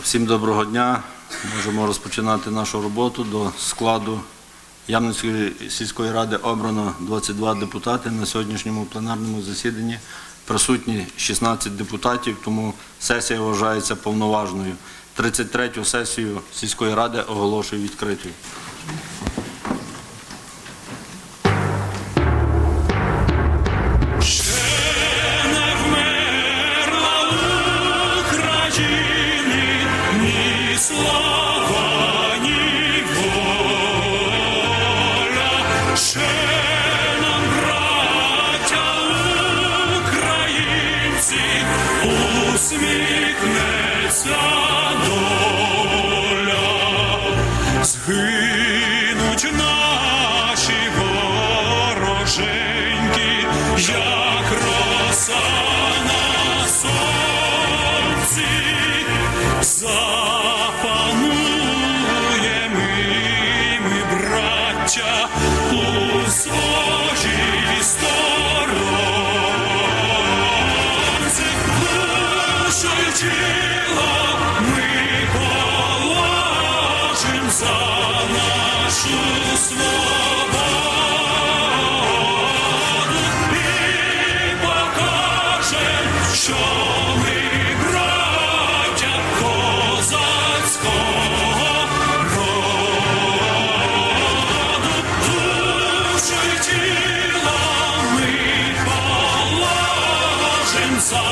Всім доброго дня. Можемо розпочинати нашу роботу. До складу Ямницької сільської ради обрано 22 депутати. На сьогоднішньому пленарному засіданні присутні 16 депутатів, тому сесія вважається повноважною. 33-ю сесію сільської ради оголошую відкритою. Що ми браття козацького роду. Ми положим за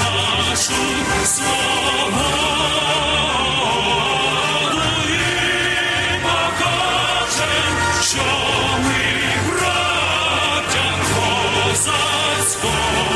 нашу свободу і що ми браття козацького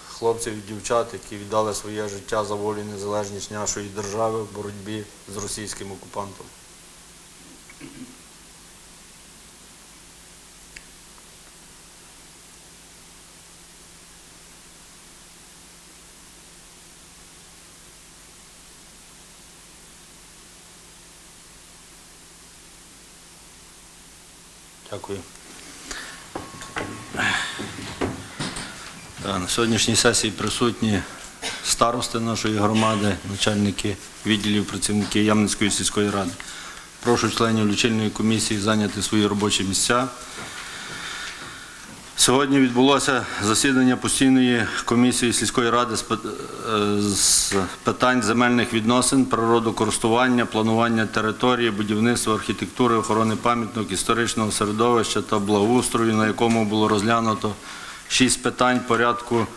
хлопців і дівчат, які віддали своє життя за волю і незалежність нашої держави в боротьбі з російським окупантом. Дякую. На сьогоднішній сесії присутні старости нашої громади, начальники відділів, працівники Ямницької сільської ради. Прошу членів лічильної комісії зайняти свої робочі місця. Сьогодні відбулося засідання постійної комісії сільської ради з е, питань земельних відносин, природокористування, планування території, будівництва, архітектури, охорони пам'яток, історичного середовища та благоустрою, на якому було розглянуто шість питань порядку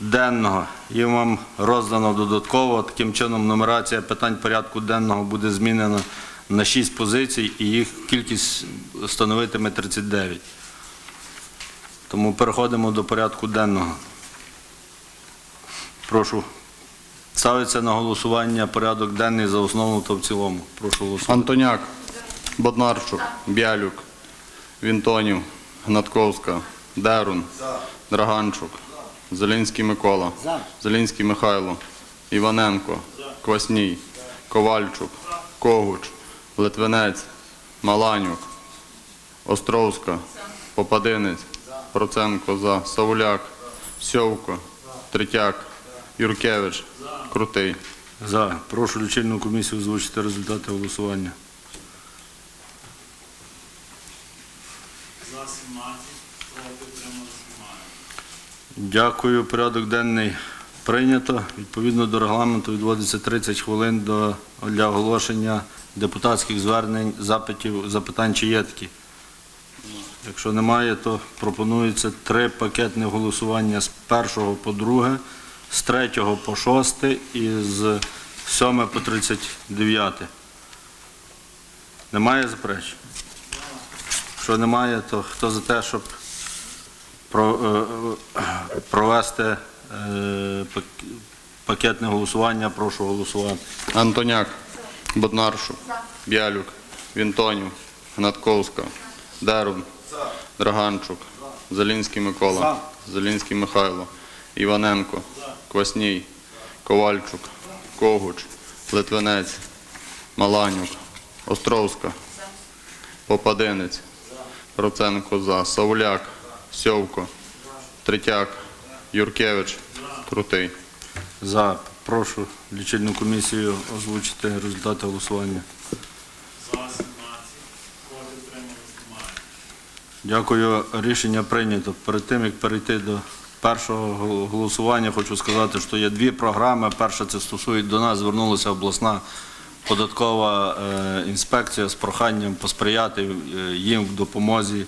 денного. Їм вам роздано додатково. Таким чином, нумерація питань порядку денного буде змінена на шість позицій, і їх кількість становитиме 39. Тому переходимо до порядку денного. Прошу. Ставиться на голосування порядок денний за основу та в цілому. Прошу голосувати. Антоняк, Боднарчук, Бялюк, Вінтонів, Гнатковська, Дерун, Драганчук, Зелінський Микола, Зелінський Михайло, Іваненко, Квасній, Ковальчук, Когуч, Литвинець, Маланюк, Островська, Попадинець, Проценко за, Савуляк, Сьовко, Третяк, Юркевич, Крутий. За. Прошу лічильну комісію озвучити результати голосування. За 17, проти утримались немає. Дякую. Порядок денний прийнято. Відповідно до регламенту відводиться 30 хвилин до, для оголошення депутатських звернень, запитів, запитань, чи є такі. Якщо немає, то пропонується три пакетні голосування з першого по друге, з третього по шосте і з сьоме по 39. Немає заперечень? Якщо немає, то хто за те, щоб провести е, пакетне голосування, прошу голосувати. Антоняк, Боднаршук, Бялюк, Вінтонів, Гнатковська, Дерун, Драганчук, Залінський Микола, Залінський Михайло, Іваненко, Квасній, Ковальчук, Когуч, Литвинець, Маланюк, Островська, Попадинець, Проценко за, Савуляк, Сьовко, Третяк, Юркевич, Крутий. За. Прошу лічильну комісію озвучити результати голосування. За 17, проти утримались немає. Дякую. Рішення прийнято. Перед тим, як перейти до першого голосування, хочу сказати, що є дві програми. Перша це стосує до нас, звернулася обласна податкова е, інспекція з проханням посприяти е, їм в допомозі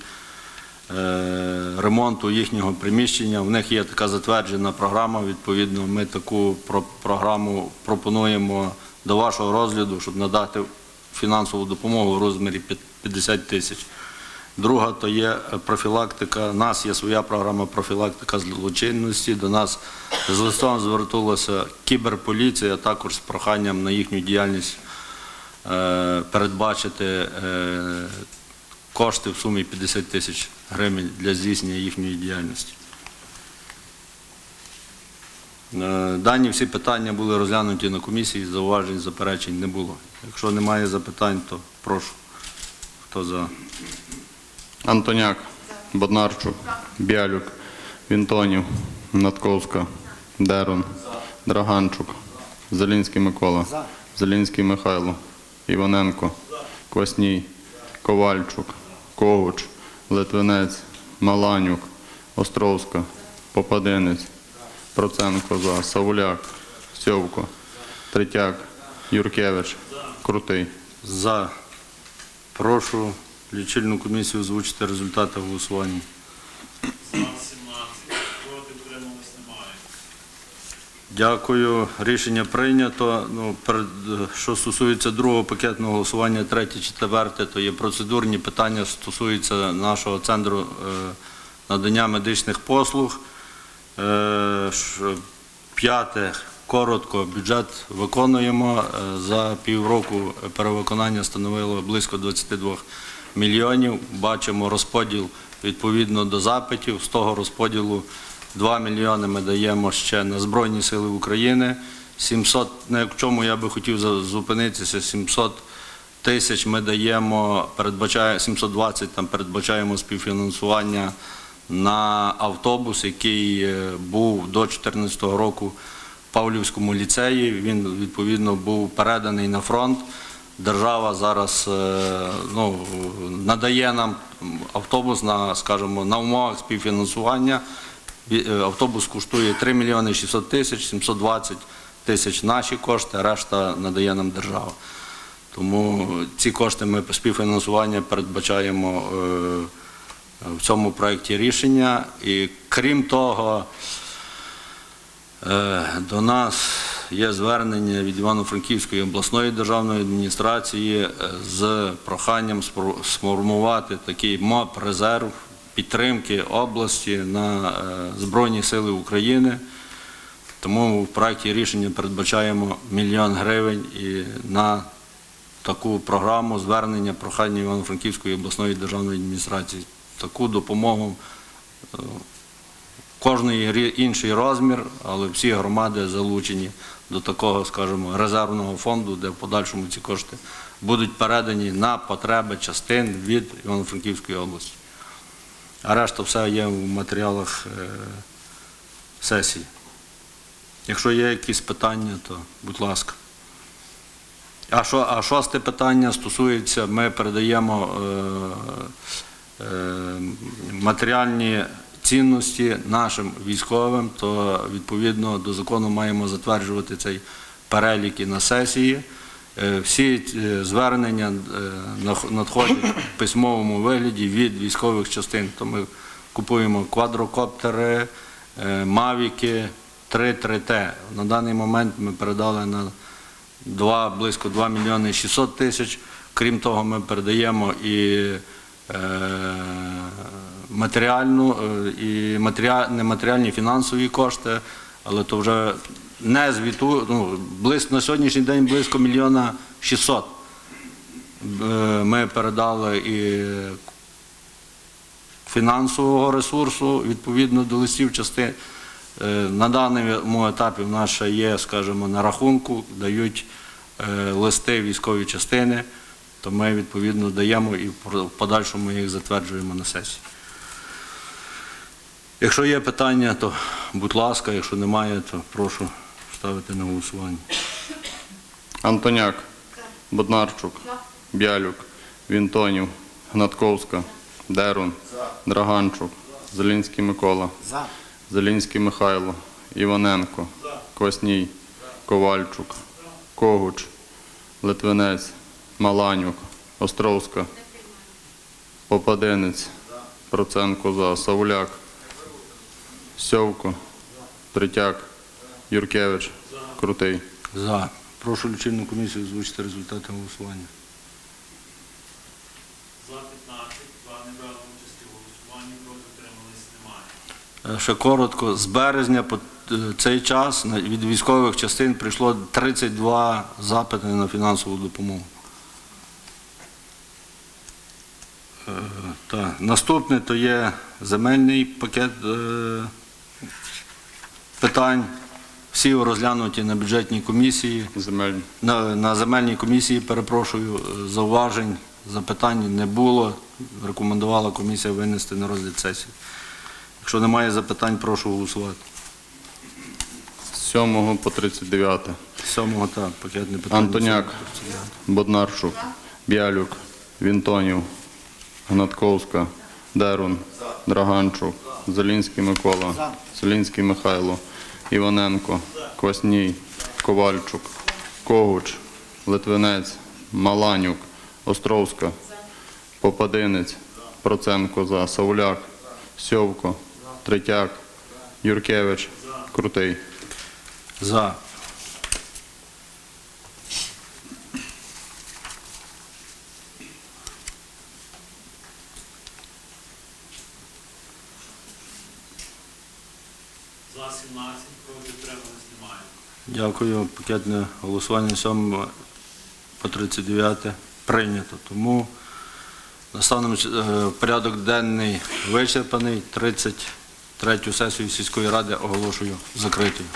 ремонту їхнього приміщення. В них є така затверджена програма. Відповідно, ми таку програму пропонуємо до вашого розгляду, щоб надати фінансову допомогу в розмірі 50 тисяч. Друга то є профілактика. У нас є своя програма профілактика злочинності. До нас з листом звернулася кіберполіція, також з проханням на їхню діяльність е, передбачити е, кошти в сумі 50 тисяч гривень для здійснення їхньої діяльності. Е, Дані всі питання були розглянуті на комісії, зауважень, заперечень не було. Якщо немає запитань, то прошу. Хто за? Антоняк, Боднарчук, Бялюк, Вінтонів, Натковська, Дерун, Драганчук, Залінський Микола, Залінський Михайло, Іваненко, Квасній, Ковальчук, Когуч, Литвинець, Маланюк, Островська, Попадинець, Проценко за, Савуляк, Сьовко, Третяк, Юркевич, Крутий. За. Прошу лічильну комісію озвучити результати голосування. За 17, проти утримались немає. Дякую. Рішення прийнято. Ну, перед, що стосується другого пакетного голосування, третє, четверте, то є процедурні питання, стосуються нашого центру е, надання медичних послуг. Е, П'яте, коротко, бюджет виконуємо. Е, За півроку перевиконання становило близько 22 мільйонів. Бачимо розподіл відповідно до запитів. З того розподілу 2 мільйони ми даємо ще на Збройні Сили України. 700, на чому я би хотів зупинитися, 700 тисяч ми даємо, передбачає 720 там передбачаємо співфінансування на автобус, який е, був до 2014 року в Павлівському ліцеї. Він відповідно був переданий на фронт. Держава зараз е, ну, надає нам автобус на, скажімо, на умовах співфінансування. Е, Автобус коштує 3 мільйони 600 тисяч, 720 тисяч наші кошти, решта надає нам держава. Тому ці кошти ми співфінансування передбачаємо е, в цьому проєкті рішення. І крім того, е, до нас є звернення від Івано-Франківської обласної державної адміністрації з проханням сформувати такий МОП резерв підтримки області на е, Збройні Сили України. Тому в проєкті рішення передбачаємо мільйон гривень і на таку програму звернення прохання Івано-Франківської обласної державної адміністрації. Таку допомогу е, кожної рі- інший розмір, але всі громади залучені до такого, скажімо, резервного фонду, де в подальшому ці кошти будуть передані на потреби частин від Івано-Франківської області. А решта все є в матеріалах е, сесії. Якщо є якісь питання, то будь ласка. А, що, а шосте питання стосується, ми передаємо е, е, матеріальні цінності нашим військовим, то відповідно до закону маємо затверджувати цей перелік і на сесії. Е, Всі е, звернення е, надходять в письмовому вигляді від військових частин. То ми купуємо квадрокоптери, мавіки, 3-3Т. На даний момент ми передали на 2, близько 2 мільйони 600 тисяч. Крім того, ми передаємо і матеріальну, і матеріа- нематеріальні фінансові кошти, але то вже не звіту, ну, близько, на сьогоднішній день близько мільйона 600. Е, Ми передали і фінансового ресурсу відповідно до листів частин. Е, На даному етапі в нас ще є, скажімо, на рахунку, дають е, листи військові частини, то ми відповідно даємо і в подальшому їх затверджуємо на сесії. Якщо є питання, то будь ласка, якщо немає, то прошу ставити на голосування. Антоняк, Боднарчук, Бялюк, Вінтонів, Гнатковська, Дерун, Драганчук, Зелінський Микола, Зелінський Михайло, Іваненко, Квасній, Ковальчук, Когуч, Литвинець, Маланюк, Островська, Попадинець, Проценко за, Савуляк, Сьовко, Третяк, Юркевич, Крутий. За. Прошу лічильну комісію озвучити результати голосування. За 15, за не брали участі у голосуванні, проти утримались немає. Е, Ще коротко, з березня по е, цей час від військових частин прийшло 32 запити на фінансову допомогу. Е, Так. Наступне то є земельний пакет питань. Всі розглянуті на бюджетній комісії. Земельні. На, на земельній комісії, перепрошую, е, зауважень, запитань не було. Рекомендувала комісія винести на розгляд сесії. Якщо немає запитань, прошу голосувати. З 7 по 39. Сьомого так, пакетне питання. Антоняк, Боднарчук, Бялюк, Вінтонів, Гнатковська, Дерун, Драганчук, Зелінський Микола, Зелінський Михайло, Іваненко, Квасній, Ковальчук, Когуч, Литвинець, Маланюк, Островська, Попадинець, Проценко за, Савуляк, Сьовко, Третяк, Юркевич, Крутий. За Дякую. Пакетне голосування 7 по 39 прийнято. Тому на станом е, порядок денний вичерпаний. 33 сесію сільської ради оголошую закритою.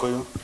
Дякую.